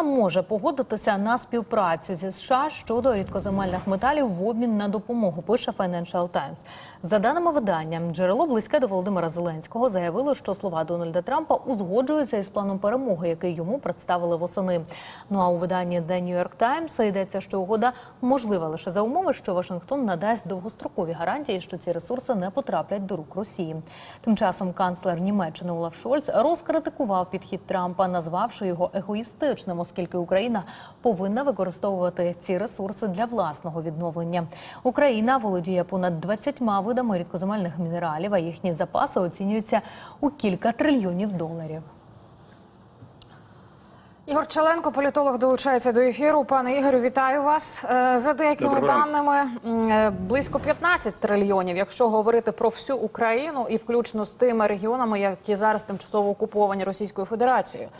Україна може погодитися на співпрацю зі США щодо рідкоземельних металів в обмін на допомогу. Пише Financial Times. За даними видання, джерело близьке до Володимира Зеленського заявило, що слова Дональда Трампа узгоджуються із планом перемоги, який йому представили восени. Ну а у виданні The New York Times йдеться, що угода можлива лише за умови, що Вашингтон надасть довгострокові гарантії, що ці ресурси не потраплять до рук Росії. Тим часом канцлер Німеччини Олаф Шольц розкритикував підхід Трампа, назвавши його егоїстичним, оскільки Україна повинна використовувати ці ресурси для власного відновлення. Україна володіє понад 20 видами рідкоземельних мінералів, а їхні запаси оцінюються у кілька трильйонів доларів. Ігор Челенко, політолог, долучається до ефіру. Пане Ігорю, вітаю вас. Е, За деякими даними, е, близько 15 трильйонів, якщо говорити про всю Україну і включно з тими регіонами, які зараз тимчасово окуповані Російською Федерацією.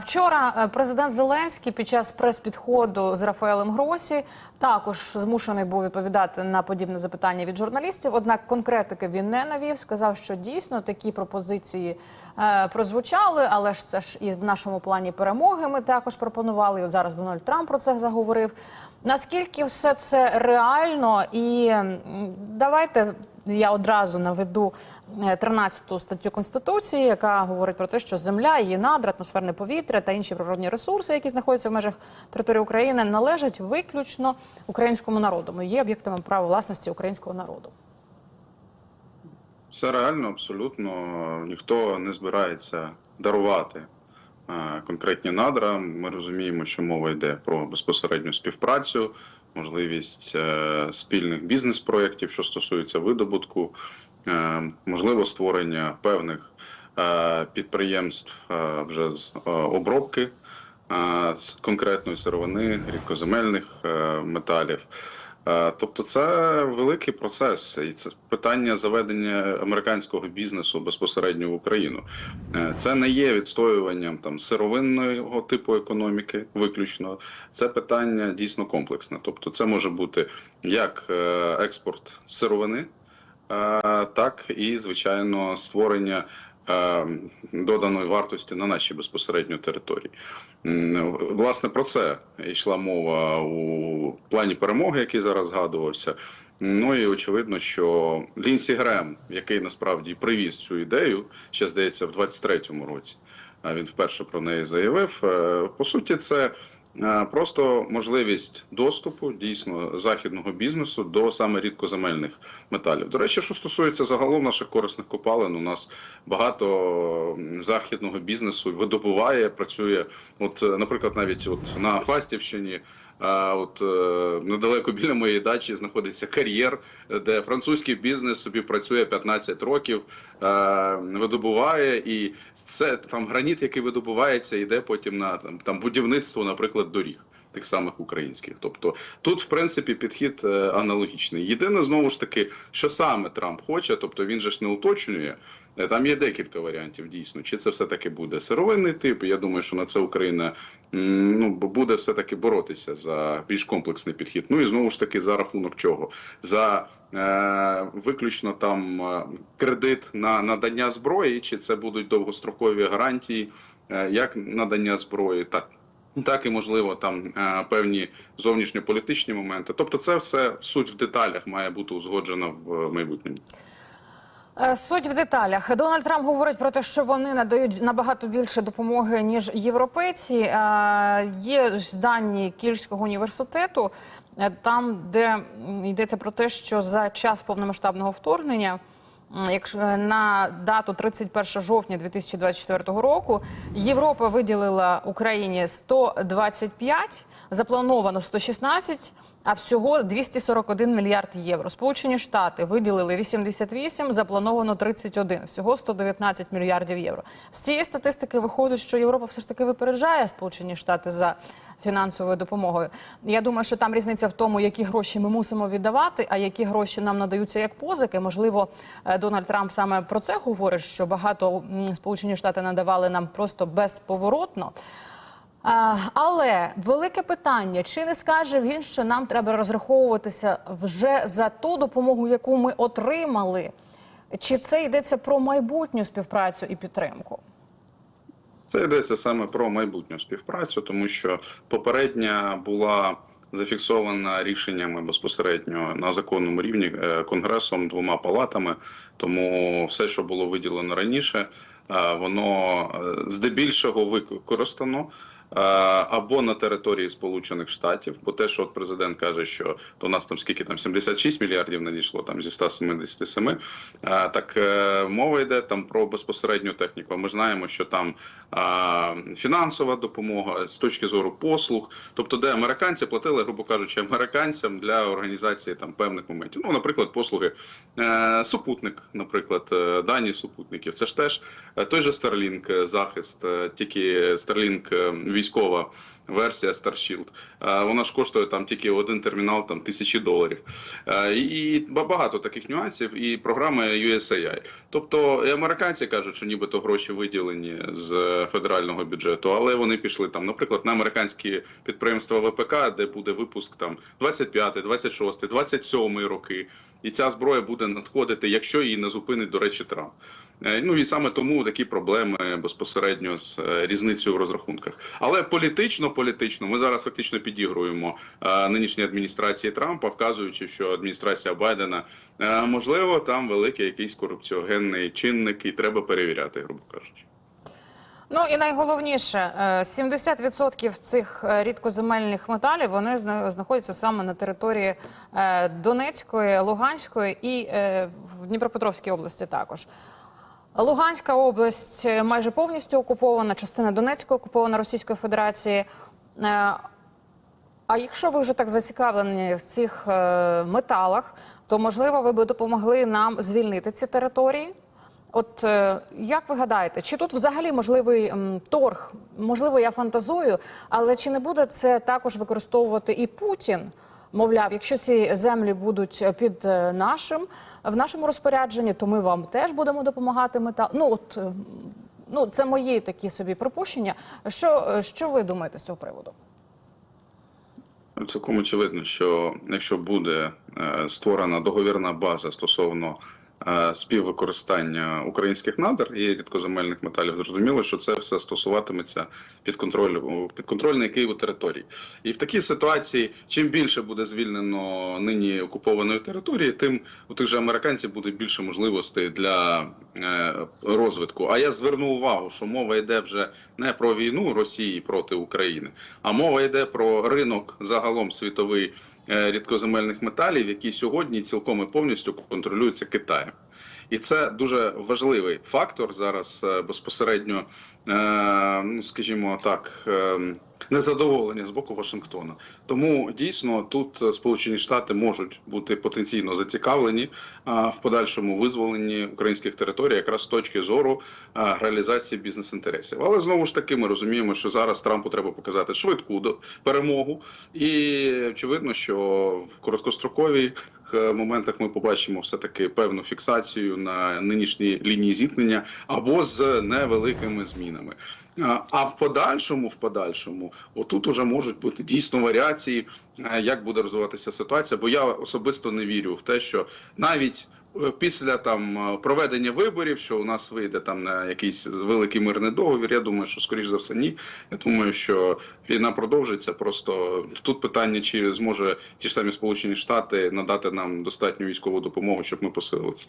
Вчора е, президент Зеленський під час прес-підходу з Рафаелем Гросі також змушений був відповідати на подібне запитання від журналістів. Однак конкретики він не навів. Сказав, що дійсно такі пропозиції е, прозвучали, але ж це ж і в нашому плані перемоги ми також пропонували. І от зараз Дональд Трамп про це заговорив. Наскільки все це реально? І давайте я одразу наведу е, 13 статтю Конституції, яка говорить про те, що земля, її надра, атмосферне повітря та інші природні ресурси, які знаходяться в межах території України, належать виключно українському народу. Є об'єктами права власності українського народу. Все реально, абсолютно. Ніхто не збирається дарувати е, конкретні надра. Ми розуміємо, що мова йде про безпосередню співпрацю, можливість е, спільних бізнес-проєктів, що стосується видобутку, е, можливо, створення певних е, підприємств вже з обробки конкретної сировини, рідкоземельних металів. Е, Тобто це великий процес, і це питання заведення американського бізнесу безпосередньо в Україну. Е, Це не є відстоюванням там сировинного типу економіки, виключно. Це питання дійсно комплексне. Тобто, це може бути як е, експорт сировини, так і звичайно створення. Е, Доданої вартості на нашій безпосередньо території. Власне, про це йшла мова у плані перемоги, який зараз згадувався. Ну і очевидно, що Лінсі Грем, який насправді привіз цю ідею, ще здається, в 23-му році. Він вперше про неї заявив. е, По суті, це просто можливість доступу дійсно західного бізнесу до саме рідкоземельних металів. До речі, що стосується загалом наших корисних копалин, у нас багато західного бізнесу видобуває, працює. От, е, наприклад, навіть от на Фастівщині. От е, недалеко біля моєї дачі знаходиться кар'єр, де французький бізнес собі працює 15 років, е, видобуває, і це там граніт, який видобувається, йде потім на там, там будівництво, наприклад, доріг. Тих самих українських, тобто тут, в принципі, підхід е, аналогічний. Єдине знову ж таки, що саме Трамп хоче, тобто він же ж не уточнює. Е, Там є декілька варіантів дійсно. Чи це все таки буде сировинний тип? Я думаю, що на це Україна ну буде все таки боротися за більш комплексний підхід. Ну і знову ж таки за рахунок чого? За е, виключно там е, кредит на надання зброї, чи це будуть довгострокові гарантії, е, як надання зброї, так. Так і можливо там е, певні зовнішньополітичні моменти. Тобто, це все суть в деталях має бути узгоджена в е, майбутньому. Е, Суть в деталях. Дональд Трамп говорить про те, що вони надають набагато більше допомоги ніж європейці. Є дані Кільського університету, там, де йдеться про те, що за час повномасштабного вторгнення. Якщо е, на дату 31 жовтня 2024 року Європа виділила Україні 125, заплановано 116, а всього 241 мільярд євро. Сполучені Штати виділили 88, заплановано 31, всього 119 мільярдів євро. З цієї статистики виходить, що Європа все ж таки випереджає Сполучені Штати за фінансовою допомогою. Я думаю, що там різниця в тому, які гроші ми мусимо віддавати, а які гроші нам надаються як позики. Можливо, е, Дональд Трамп саме про це говорить, що багато Сполучені Штати надавали нам просто безповоротно. Але велике питання: чи не скаже він, що нам треба розраховуватися вже за ту допомогу, яку ми отримали? Чи це йдеться про майбутню співпрацю і підтримку? Це йдеться саме про майбутню співпрацю, тому що попередня була зафіксована рішеннями безпосередньо на законному рівні е, конгресом двома палатами. Тому все, що було виділено раніше, е, воно е, здебільшого використано. Е, Або на території Сполучених Штатів, бо те, що от президент каже, що то у нас там скільки там 76 мільярдів надійшло там зі 177, е, так е, мова йде там про безпосередню техніку. Ми знаємо, що там фінансова допомога з точки зору послуг, тобто де американці платили, грубо кажучи, американцям для організації там певних моментів. Ну, наприклад, послуги супутник, наприклад, дані супутників. Це ж теж той же Starlink захист, тільки Starlink військова версія Starshield. Е, Вона ж коштує там тільки один термінал, там тисячі доларів. Е, І багато таких нюансів, і програми USAI. Тобто і американці кажуть, що нібито гроші виділені з федерального бюджету, але вони пішли там, наприклад, на американські підприємства ВПК, де буде випуск там 25, 26, 27 роки. І ця зброя буде надходити, якщо її не зупинить, до речі, Трамп. Е, Ну і саме тому такі проблеми безпосередньо з е, різницею в розрахунках. Але політично, політично, ми зараз фактично підігруємо е, нинішній адміністрації Трампа, вказуючи, що адміністрація Байдена можливо там великий якийсь корупціогенний чинник, і треба перевіряти, грубо кажучи. Ну і найголовніше, е, 70% цих рідкоземельних металів вони зна- знаходяться саме на території Донецької, Луганської і в Дніпропетровській області також. Луганська область е, майже повністю окупована, частина Донецької окупована Російською Федерацією. Е, А якщо ви вже так зацікавлені в цих е, металах, то можливо ви би допомогли нам звільнити ці території? От як ви гадаєте, чи тут взагалі можливий торг? Можливо, я фантазую, але чи не буде це також використовувати і Путін? Мовляв, якщо ці землі будуть під е, нашим в нашому розпорядженні, то ми вам теж будемо допомагати Мета Ну от е, ну це мої такі собі припущення. Що, е, що ви думаєте з цього приводу? Цілком очевидно, що якщо буде е, створена договірна база стосовно е, співвикористання українських надр і рідкоземельних металів, зрозуміло, що це все стосуватиметься підконтролю підконтрольної Києву території. І в такій ситуації, чим більше буде звільнено нині окупованої території, тим у тих же американців буде більше можливостей для е, розвитку. А я зверну увагу, що мова йде вже не про війну Росії проти України, а мова йде про ринок загалом світовий е, рідкоземельних металів, які сьогодні цілком і повністю контролюються Китаєм. І це дуже важливий фактор зараз е, безпосередньо, е, ну скажімо так, е, незадоволення з боку Вашингтона. Тому дійсно тут Сполучені Штати можуть бути потенційно зацікавлені в подальшому визволенні українських територій, якраз з точки зору реалізації бізнес-інтересів. Але знову ж таки, ми розуміємо, що зараз Трампу треба показати швидку перемогу, і очевидно, що в короткостроковій моментах ми побачимо все таки певну фіксацію на нинішній лінії зіткнення або з невеликими змінами. А- А в подальшому, в подальшому, отут уже можуть бути дійсно варіації, е, як буде розвиватися ситуація. Бо я особисто не вірю в те, що навіть е, після там е, проведення виборів, що у нас вийде там на якийсь великий мирний договір. Я думаю, що скоріш за все ні. Я думаю, що війна продовжиться. Просто тут питання, чи зможе ті ж самі Сполучені Штати надати нам достатню військову допомогу, щоб ми посилилися.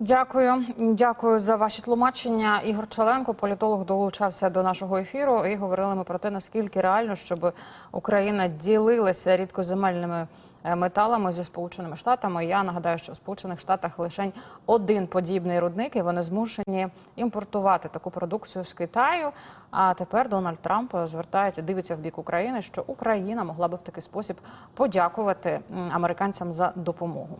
Дякую, дякую за ваші тлумачення. Ігор Чаленко, політолог, долучався до нашого ефіру. І говорили ми про те, наскільки реально, щоб Україна ділилася рідкоземельними е, металами зі сполученими штатами. Я нагадаю, що в Сполучених Штатах лише один подібний рудник, і вони змушені імпортувати таку продукцію з Китаю. А тепер Дональд Трамп звертається, дивиться в бік України, що Україна могла би в такий спосіб подякувати американцям за допомогу.